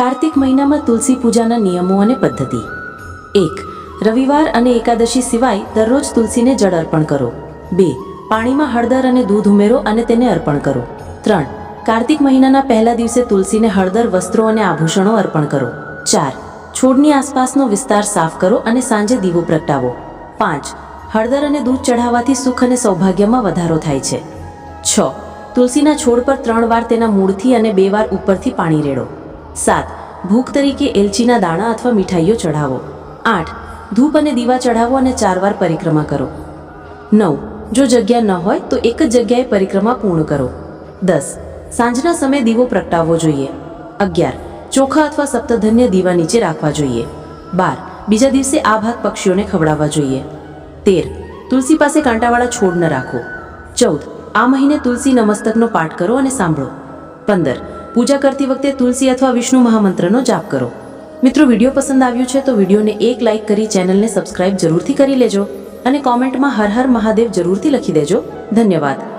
કાર્તિક મહિનામાં તુલસી પૂજાના નિયમો અને પદ્ધતિ. એક, રવિવાર અને એકાદશી સિવાય દરરોજ તુલસીને જળ અર્પણ કરો. બે, પાણીમાં હળદર અને દૂધ ઉમેરો અને તેને અર્પણ કરો. ત્રણ, કાર્તિક મહિનાના પહેલા દિવસે તુલસીને હળદર, વસ્ત્રો અને આભૂષણો અર્પણ કરો. ચાર, છોડની આસપાસનો વિસ્તાર સાફ કરો અને સાંજે દીવો પ્રગટાવો. પાંચ, હળદર અને દૂધ ચઢાવવાથી સુખ અને સૌભાગ્યમાં વધારો થાય છે. છ, તુલસીના છોડ પર ત્રણ વાર તેના મૂળથી અને બે વાર ઉપરથી પાણી રેડો. સાત, ભૂખ તરીકે એલચીના દાણા અથવા મીઠાઈઓ ચઢાવો. આઠ, ધૂપ અને દીવા ચઢાવો અને ચાર વાર પરિક્રમા કરો. નવ, જો જગ્યા ન હોય તો એક જ જગ્યાએ પરિક્રમા પૂર્ણ કરો. દસ, સાંજના સમયે દીવો પ્રગટાવવો જોઈએ. અગિયાર, ચોખા અથવા સપ્તધન્ય દીવા નીચે રાખવા જોઈએ. બાર, બીજા દિવસે આ ભાત પક્ષીઓને ખવડાવવા જોઈએ. તેર, તુલસી પાસે કાંટાવાળા છોડ ન રાખો. ચૌદ, આ મહિને તુલસી નમસ્તકનો પાઠ કરો અને સાંભળો. પંદર પૂજા કરતી વખતે તુલસી અથવા વિષ્ણુ મહામંત્રનો જાપ કરો. મિત્રો, વીડિયો પસંદ આવ્યો છે તો વિડીયોને એક લાઇક કરી ચેનલને સબસ્ક્રાઇબ જરૂરથી કરી લેજો અને કોમેન્ટમાં હર હર મહાદેવ જરૂરથી લખી દેજો. ધન્યવાદ.